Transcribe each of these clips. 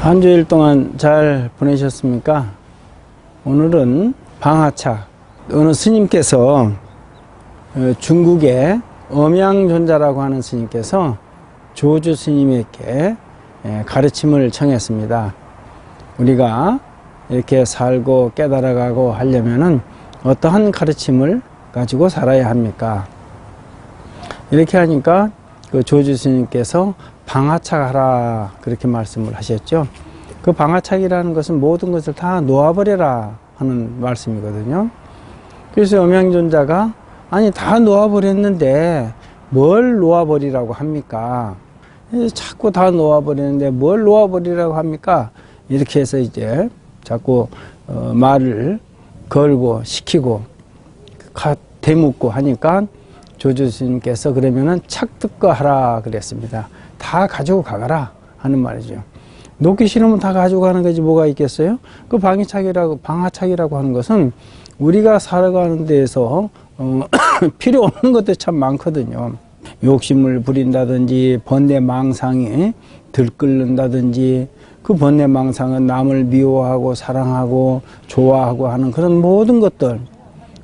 한 주일 동안 잘 보내셨습니까? 오늘은 방하차 어느 스님께서 어, 중국의 엄양존자라고 하는 스님께서 조주 스님에게 예, 가르침을 청했습니다. 우리가 이렇게 살고 깨달아가고 하려면은 어떠한 가르침을 가지고 살아야 합니까? 이렇게 하니까 그 조주 스님께서 방하착하라 그렇게 말씀을 하셨죠. 그 방하착이라는 것은 모든 것을 다 놓아버려라 하는 말씀이거든요. 그래서 엄양존자가 아니 다 놓아버렸는데 뭘 놓아버리라고 합니까? 자꾸 다 놓아버리는데 뭘 놓아버리라고 합니까? 이렇게 해서 이제 자꾸 어, 말을 걸고 시키고 가, 대묻고 하니까 조주스님께서 그러면은 착득거 하라 그랬습니다. 다 가지고 가거라 하는 말이죠. 놓기 싫으면 다 가지고 가는 거지 뭐가 있겠어요? 그 방위착이라고 방하착이라고 하는 것은 우리가 살아가는 데에서 어, 필요 없는 것도 참 많거든요. 욕심을 부린다든지 번뇌 망상이 들끓는다든지 그 번뇌 망상은 남을 미워하고 사랑하고 좋아하고 하는 그런 모든 것들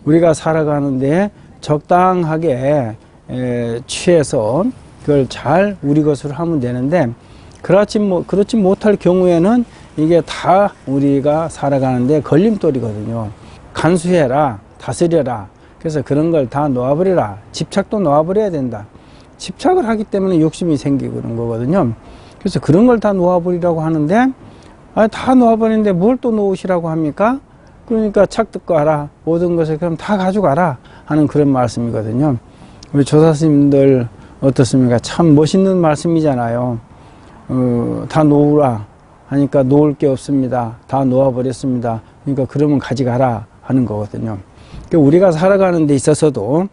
우리가 살아가는데 적당하게 에, 취해서 그걸 잘 우리 것으로 하면 되는데 그렇지 뭐 그렇지 못할 경우에는 이게 다 우리가 살아가는데 걸림돌이거든요. 간수해라, 다스려라. 그래서 그런 걸 다 놓아버려라. 집착도 놓아버려야 된다. 집착을 하기 때문에 욕심이 생기고 그런 거거든요. 그래서 그런 걸 다 놓아버리라고 하는데, 아, 다 놓아버리는데 뭘 또 놓으시라고 합니까? 그러니까 착득거 하라. 모든 것을 그럼 다 가져가라. 하는 그런 말씀이거든요. 우리 조사스님들 어떻습니까? 참 멋있는 말씀이잖아요. 어, 다 놓으라. 하니까 놓을 게 없습니다. 다 놓아버렸습니다. 그러니까 그러면 가져가라. 하는 거거든요. 그러니까 우리가 살아가는 데 있어서도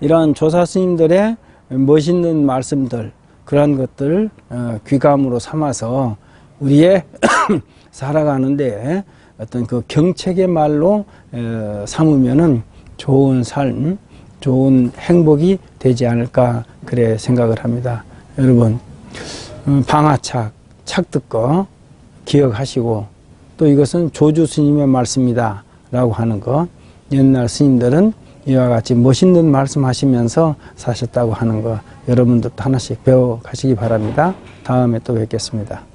이러한 조사 스님들의 멋있는 말씀들, 그러한 것들 어, 귀감으로 삼아서 우리의 살아가는데 어떤 그 경책의 말로 어, 삼으면은 좋은 삶, 좋은 행복이 되지 않을까 그래 생각을 합니다. 여러분 어, 방아착, 착듣거 기억하시고 또 이것은 조주 스님의 말씀이다 라고 하는 거 옛날 스님들은 이와 같이 멋있는 말씀하시면서 사셨다고 하는 거 여러분들도 하나씩 배워 가시기 바랍니다. 다음에 또 뵙겠습니다.